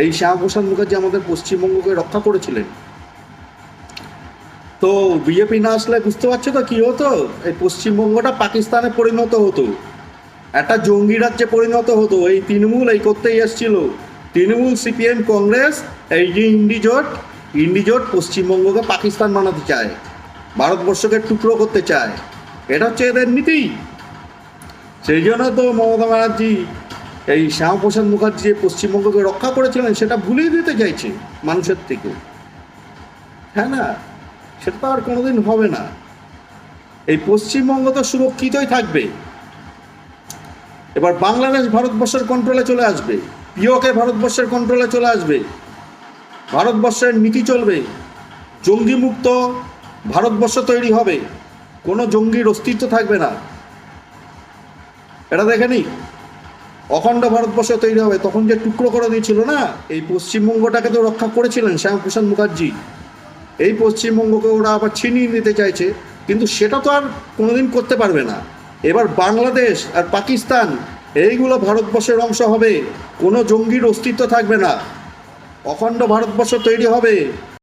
এই শ্যামাপ্রসাদ মুখার্জি আমাদের পশ্চিমবঙ্গকে রক্ষা করেছিলেন। তো বিজেপি না আসলে বুঝতে পারছ তো কী হতো? এই পশ্চিমবঙ্গটা পাকিস্তানে পরিণত হতো। একটা জঙ্গি রাজ্যে পরিণত হতো। এই তৃণমূল এই করতেই এসছিল তৃণমূল সিপিএম কংগ্রেস, এই যে ইন্ডিজোট ইন্ডিজোট পশ্চিমবঙ্গকে পাকিস্তান বানাতে চায়। ভারতবর্ষকে টুকরো করতে চায়। এটা হচ্ছে এদের নীতি। সেই জন্য তো মমতা ব্যানার্জি এই শ্যামাপ্রসাদ মুখার্জি পশ্চিমবঙ্গকে রক্ষা করেছিলেন, সেটা ভুলিয়ে দিতে চাইছে মানুষের থেকে। হ্যাঁ না? সেটা আর কোনোদিন হবে না। এই পশ্চিমবঙ্গ তো সুরক্ষিতই থাকবে। এবার বাংলাদেশ ভারতবর্ষের কন্ট্রোলে চলে আসবে। পিওকে ভারতবর্ষের কন্ট্রোলে চলে আসবে। ভারতবর্ষের নীতি চলবে। জঙ্গি মুক্ত ভারতবর্ষ তৈরি হবে। কোনো জঙ্গির অস্তিত্ব থাকবে না। এটা দেখেনি অখণ্ড ভারতবর্ষ তৈরি হবে, তখন যে টুকরো করে দিয়েছিল না, এই পশ্চিমবঙ্গটাকে তো রক্ষা করেছিলেন শ্যামপ্রসাদ মুখার্জি। এই পশ্চিমবঙ্গকে ওরা আবার ছিনিয়ে নিতে চাইছে, কিন্তু সেটা তো আর কোনোদিন করতে পারবে না। এবার বাংলাদেশ আর পাকিস্তান, এইগুলো ভারতবর্ষের অংশ হবে, কোনো জঙ্গির অস্তিত্ব থাকবে না। অখণ্ড ভারতবর্ষ তৈরি হবে।